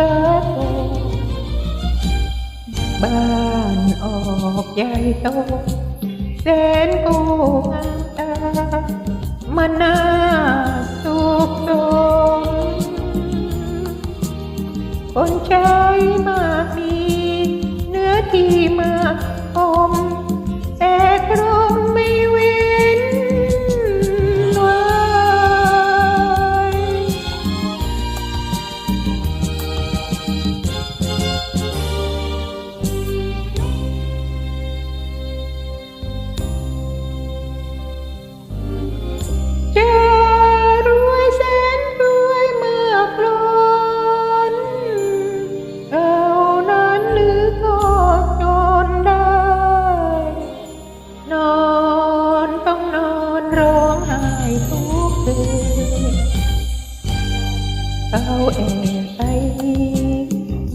รักบ้านออกใหญ่โตแสนกูงามตามันน่าสุขสมคนใช้มากมี เนื้อที่มาก ไห้ทุกคืนเอาเองไป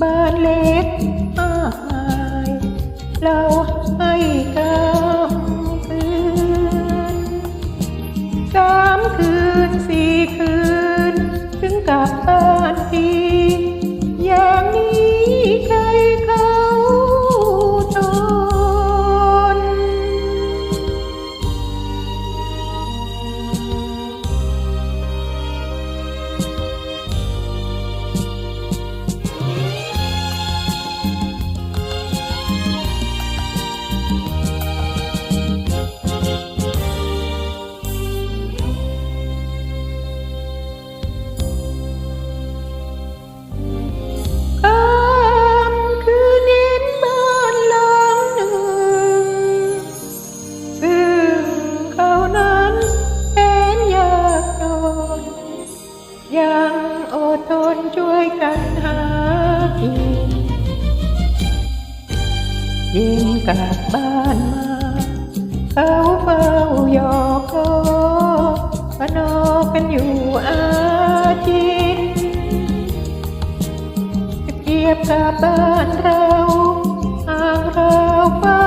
บ้านเล็กมากมายเราให้กำคืนสามคืนสี่คืน ถึงกลับบ้ ยังอดทนช่วยกันหากินยิงกลับบ้านมา เขาเฝ้ายอกโอพนอกันอยู่อาจินเทียบกับบ้านเราห่างเราเฝ้า